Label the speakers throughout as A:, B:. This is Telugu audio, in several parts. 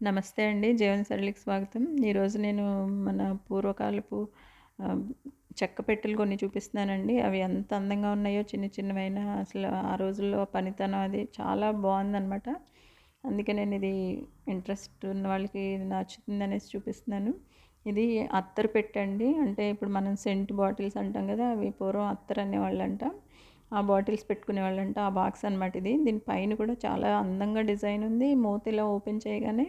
A: నమస్తే అండి. జీవన సరళికి స్వాగతం. ఈరోజు నేను మన పూర్వకాలపు చెక్క పెట్టెలు కొన్ని చూపిస్తున్నానండి. అవి ఎంత అందంగా ఉన్నాయో చిన్న చిన్నవైన అసలు ఆ రోజుల్లో పనితనం అది చాలా బాగుందనమాట అందుకే నేను ఇది ఇంట్రెస్ట్ ఉన్న వాళ్ళకి నచ్చుతుంది అనేసి చూపిస్తున్నాను. ఇది అత్తరు పెట్టండి అంటే ఇప్పుడు మనం సెంట్ బాటిల్స్ అంటాం కదా అవి పూర్వం అత్తరు అనేవాళ్ళంట. ఆ బాటిల్స్ పెట్టుకునే వాళ్ళంట ఆ బాక్స్ అనమాట ఇది. దీని పైన కూడా చాలా అందంగా డిజైన్ ఉంది. మూత ఇలా ఓపెన్ చేయగానే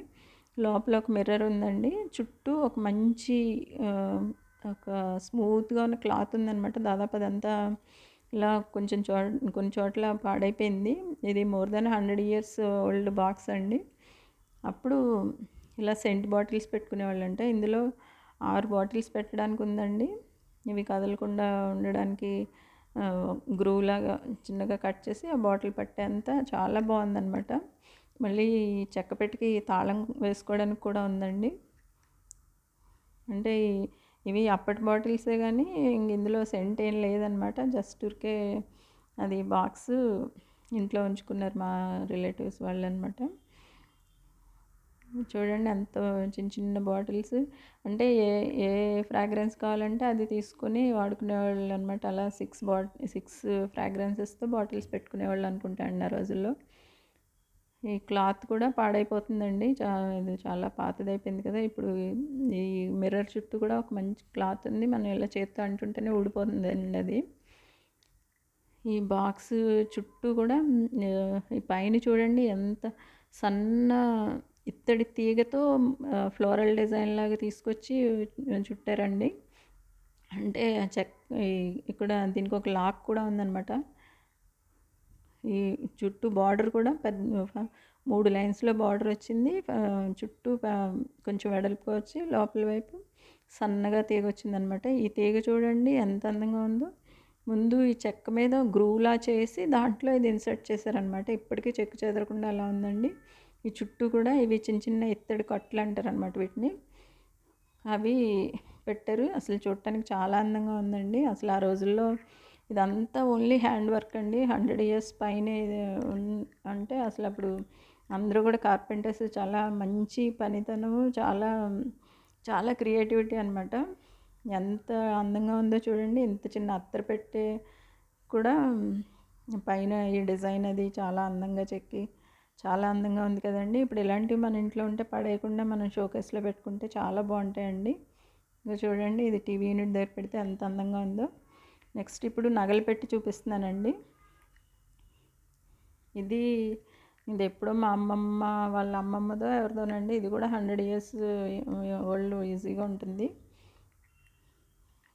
A: లోపల ఒక మిర్రర్ ఉందండి. చుట్టూ ఒక మంచి ఒక స్మూత్గా ఉన్న క్లాత్ ఉందన్నమాట. దాదాపు అదంతా ఇలా కొంచెం చో కొన్ని చోట్ల పాడైపోయింది. ఇది more than hundred years old box అండి. అప్పుడు ఇలా సెంట్ బాటిల్స్ పెట్టుకునేవాళ్ళంట. ఇందులో ఆరు బాటిల్స్ పెట్టడానికి ఉందండి. ఇవి కదలకుండా ఉండడానికి గ్రూ లాగా చిన్నగా కట్ చేసి ఆ బాటిల్ పట్టేంత చాలా బాగుందన్నమాట. మళ్ళీ చెక్క పెట్టికి తాళం వేసుకోవడానికి కూడా ఉందండి. అంటే ఇవి అప్పటి బాటిల్సే కానీ ఇంక ఇందులో సెంట్ ఏం లేదనమాట జస్ట్ ఊరికే అది బాక్స్ ఇంట్లో ఉంచుకున్నారు మా రిలేటివ్స్ వాళ్ళు అనమాట చూడండి అంత చిన్న చిన్న బాటిల్స్. అంటే ఏ ఏ ఫ్రాగ్రెన్స్ కావాలంటే అది తీసుకొని వాడుకునేవాళ్ళు అనమాట అలా సిక్స్ బాట్ సిక్స్ ఫ్రాగ్రెన్సెస్తో బాటిల్స్ పెట్టుకునేవాళ్ళు అనుకుంటా అండి ఆ రోజుల్లో. ఈ క్లాత్ కూడా పాడైపోతుందండి. చా ఇది చాలా పాతదైపోయింది కదా. ఇప్పుడు ఈ మిర్రర్ చుట్టూ కూడా ఒక మంచి క్లాత్ ఉంది. మనం ఇలా చేత్తో అంటుంటేనే ఊడిపోతుందండి అది. ఈ బాక్స్ చుట్టూ కూడా ఈ పైన చూడండి ఎంత సన్న ఇత్తడి తీగతో ఫ్లోరల్ డిజైన్ లాగా తీసుకొచ్చి చుట్టారండి. అంటే చెక్ ఇక్కడ దీనికి ఒక లాక్ కూడా ఉందన్నమాట. ఈ చుట్టూ బార్డర్ కూడా పెద్ద మూడు లైన్స్లో బార్డర్ వచ్చింది. చుట్టూ కొంచెం వెడల్పుగా వచ్చి లోపల వైపు సన్నగా తీగ వచ్చిందనమాట. ఈ తీగ చూడండి ఎంత అందంగా ఉందో. ముందు ఈ చెక్క మీద గ్రూలా చేసి దాంట్లో ఇది ఇన్సర్ట్ చేశారనమాట. ఇప్పటికీ చెక్కు చెదరకుండా అలా ఉందండి. ఈ చుట్టూ కూడా ఇవి చిన్న చిన్న ఇత్తడి కట్లు అంటారనమాట వీటిని. అవి పెట్టారు. అసలు చూడటానికి చాలా అందంగా ఉందండి. అసలు ఆ రోజుల్లో ఇదంతా ఓన్లీ హ్యాండ్ వర్క్ అండి. హండ్రెడ్ ఇయర్స్ పైన ఉన్- అంటే అసలు అప్పుడు అందరూ కూడా కార్పెంటర్స్ చాలా మంచి పనితనము చాలా చాలా క్రియేటివిటీ అనమాట ఎంత అందంగా ఉందో చూడండి ఇంత చిన్న అత్తరు పెట్టే కూడా పైన ఈ డిజైన్ అది చాలా అందంగా చెక్కి చాలా అందంగా ఉంది కదండి. ఇప్పుడు ఇలాంటివి మన ఇంట్లో ఉంటే పడేయకుండా మనం షోకేస్లో పెట్టుకుంటే చాలా బాగుంటాయండి. ఇంకా చూడండి ఇది టీవీ యూనిట్ దగ్గర పెడితే ఎంత అందంగా ఉందో. నెక్స్ట్ ఇప్పుడు నగలు పెట్టి చూపిస్తున్నానండి. ఇది ఇది ఎప్పుడో మా అమ్మమ్మ వాళ్ళ అమ్మమ్మదో ఎవరిదోనండి ఇది కూడా హండ్రెడ్ ఇయర్స్ ఓల్డ్ ఈజీగా ఉంటుంది.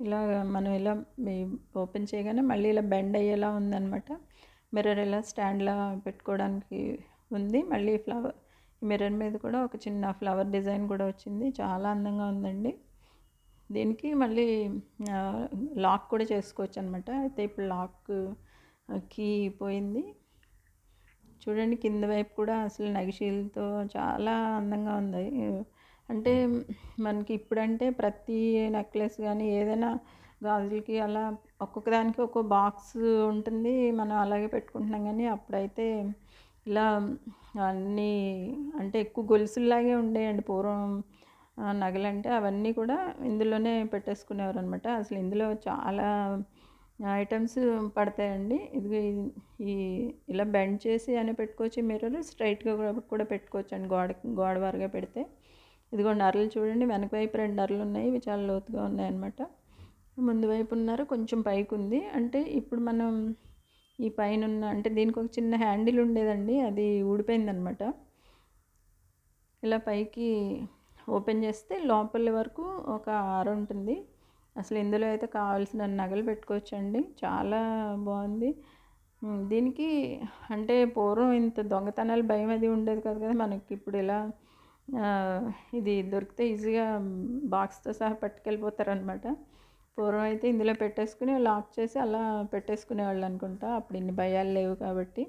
A: ఇలా మనం ఇలా ఓపెన్ చేయగానే మళ్ళీ ఇలా బెండ్ అయ్యేలా ఉందనమాట మిర్రర్ ఇలా స్టాండ్లా పెట్టుకోవడానికి ఉంది. మళ్ళీ ఫ్లవర్ మిర్రర్ మీద కూడా ఒక చిన్న ఫ్లవర్ డిజైన్ కూడా వచ్చింది. చాలా అందంగా ఉందండి. దీనికి మళ్ళీ లాక్ కూడా చేసుకోవచ్చు అనమాట అయితే ఇప్పుడు లాక్ కీ పోయింది. చూడండి కింద వైపు కూడా అసలు నగిశీలతో చాలా అందంగా ఉంది. అంటే మనకి ఇప్పుడంటే ప్రతి నెక్లెస్ కానీ ఏదైనా గాజులకి అలా ఒక్కొక్క దానికి ఒక్కో బాక్స్ ఉంటుంది. మనం అలాగే పెట్టుకుంటున్నాం కానీ అప్పుడైతే ఇలా అన్నీ అంటే ఎక్కువ గొలుసుల్లాగే ఉండేయండి పూర్వం నగలంటే అవన్నీ కూడా ఇందులోనే పెట్టేసుకునేవారు అనమాట అసలు ఇందులో చాలా ఐటమ్స్ పడతాయండి. ఇది ఈ ఇలా బెండ్ చేసి అని పెట్టుకోవచ్చు మిర్రర్ స్ట్రైట్గా కూడా కూడా పెట్టుకోవచ్చు అండి గోడ గోడ వారుగా పెడితే. ఇదిగోండి అరలు చూడండి వెనక వైపు రెండు అరలు ఉన్నాయి ఇవి చాలా లోతుగా ఉన్నాయన్నమాట. ముందు వైపు ఉన్నారు కొంచెం పైకి ఉంది అంటే ఇప్పుడు మనం ఈ పైన ఉన్న అంటే దీనికి ఒక చిన్న హ్యాండిల్ ఉండేదండి అది ఊడిపోయిందనమాట ఇలా పైకి ఓపెన్ చేస్తే లోపల వరకు ఒక ఆర ఉంటుంది. అసలు ఇందులో అయితే కావాల్సిన నగలు పెట్టుకోవచ్చండి. చాలా బాగుంది. దీనికి అంటే పూర్వం ఇంత దొంగతనాలు భయం అది ఉండేది కాదు కదా. మనకి ఇప్పుడు ఇలా ఇది దొరికితే ఈజీగా బాక్స్తో సహా పట్టుకెళ్ళిపోతారనమాట పూర్వం అయితే ఇందులో పెట్టేసుకుని లాక్ చేసి అలా పెట్టేసుకునేవాళ్ళు అనుకుంటా. అప్పుడు ఇన్ని భయాలు లేవు కాబట్టి.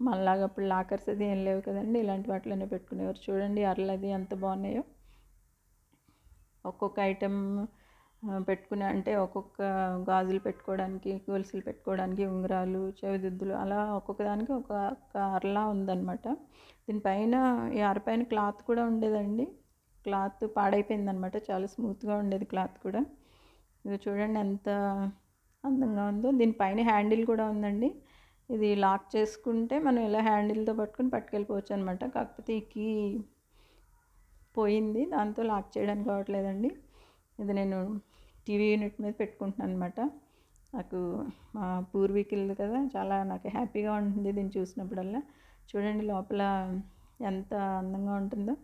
A: మనలాగా అప్పుడు లాకర్స్ అది ఏం లేవు కదండి. ఇలాంటి వాటిలోనే పెట్టుకునేవారు. చూడండి అరలు అది ఎంత బాగున్నాయో. ఒక్కొక్క ఐటెం పెట్టుకునే అంటే ఒక్కొక్క గాజులు పెట్టుకోవడానికి గొలుసులు పెట్టుకోవడానికి ఉంగరాలు చెవిదిద్దులు అలా ఒక్కొక్క దానికి ఒక అరలా ఉందన్నమాట. దీనిపైన ఈ అరపైన క్లాత్ కూడా ఉండేదండి. క్లాత్ పాడైపోయిందనమాట చాలా స్మూత్గా ఉండేది క్లాత్ కూడా. ఇది చూడండి ఎంత అందంగా ఉందో. దీనిపైన హ్యాండిల్ కూడా ఉందండి. ఇది లాక్ చేసుకుంటే మనం ఇలా హ్యాండిల్తో పట్టుకుని పట్టుకెళ్ళిపోవచ్చు అనమాట కాకపోతే ఈ కీ పోయింది దాంతో లాక్ చేయడానికి కావట్లేదండి ఇది నేను టీవీ యూనిట్ మీద పెట్టుకుంటున్నాను అనమాట నాకు మా పూర్వీకులు కదా చాలా నాకు హ్యాపీగా ఉంటుంది దీన్ని చూసినప్పుడల్లా. చూడండి లోపల ఎంత అందంగా ఉంటుందో.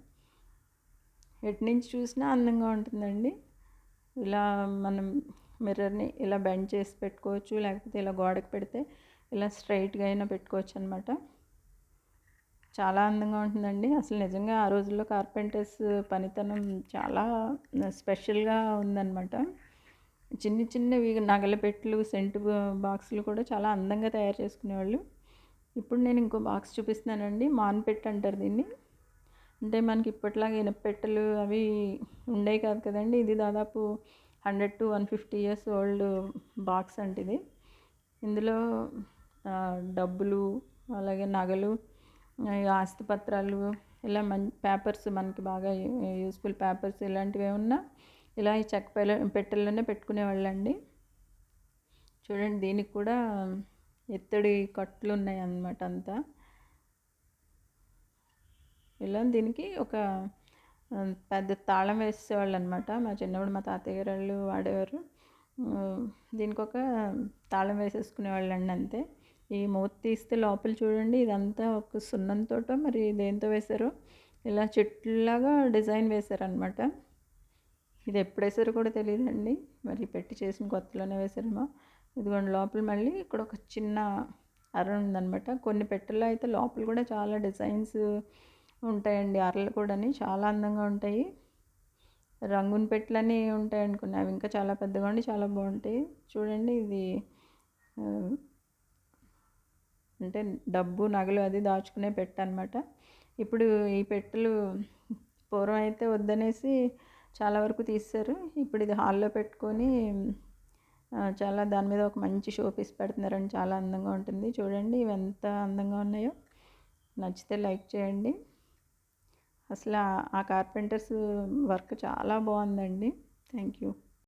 A: ఎటు నుంచి చూసినా అందంగా ఉంటుందండి. ఇలా మనం మిర్రర్ని ఇలా బెండ్ చేసి పెట్టుకోవచ్చు లేకపోతే ఇలా గోడకు పెడితే ఇలా స్ట్రైట్గా అయినా పెట్టుకోవచ్చు అనమాట చాలా అందంగా ఉంటుందండి. అసలు నిజంగా ఆ రోజుల్లో కార్పెంటర్స్ పనితనం చాలా స్పెషల్గా ఉందన్నమాట చిన్న చిన్నవి నగల పెట్టెలు సెంట్ బాక్సులు కూడా చాలా అందంగా తయారు చేసుకునేవాళ్ళు. ఇప్పుడు నేను ఇంకో బాక్స్ చూపిస్తున్నానండి. మాన్పెట్ అంటారు దీన్ని. అంటే మనకి ఇప్పట్లాగా ఇనపెట్టెలు అవి ఉండేవి కాదు కదండి. ఇది దాదాపు hundred to one fifty years old box అంటే ఇది. ఇందులో డబ్బులు అలాగే నగలు ఆస్తి పత్రాలు ఆస్తిపత్రాలు ఇలా మం పేపర్స్ మనకి బాగా యూస్ఫుల్ పేపర్స్ ఇలాంటివి ఏమన్నా ఇలా ఈ చెక్క పెల పెట్టెల్లోనే పెట్టుకునేవాళ్ళండి. చూడండి దీనికి కూడా ఎత్తడి కట్లు ఉన్నాయి అన్నమాట అంతా. ఇలా దీనికి ఒక పెద్ద తాళం వేసేవాళ్ళు అనమాట మా చిన్నప్పుడు మా తాతయ్య గారు వాళ్ళు వాడేవారు. దీనికి ఒక తాళం వేసేసుకునేవాళ్ళు అండి అంతే. ఈ మూత తీస్తే లోపల చూడండి ఇదంతా ఒక సున్నంతోటో మరి దేంతో వేశారో? ఇలా చెట్లులాగా డిజైన్ వేశారనమాట ఇది ఎప్పుడు వేసారో కూడా తెలియదండి. మరి పెట్టి చేసిన కొత్తలోనే వేసారేమో ఇదిగోండి లోపల మళ్ళీ ఇక్కడ ఒక చిన్న అర ఉందనమాట కొన్ని పెట్టెల్లో అయితే లోపల కూడా చాలా డిజైన్స్ ఉంటాయండి అరలు కూడాని చాలా అందంగా ఉంటాయి. రంగుని పెట్టెలని ఉంటాయి అనుకున్నా అవి ఇంకా చాలా పెద్దగా ఉండి చాలా బాగుంటాయి. చూడండి ఇది అంటే డబ్బు నగలు అది దాచుకునే పెట్టె అనమాట ఇప్పుడు ఈ పెట్టెలు పూర్వం అయితే వద్దనేసి చాలా వరకు తీస్తారు. ఇప్పుడు ఇది హాల్లో పెట్టుకొని చాలా దాని మీద ఒక మంచి షో పీస్ పెడుతున్నారండి చాలా అందంగా ఉంటుంది. చూడండి ఇవి ఎంత అందంగా ఉన్నాయో. నచ్చితే లైక్ చేయండి. అసలు ఆ కార్పెంటర్స్ వర్క్ చాలా బాగుందండి. Thank you.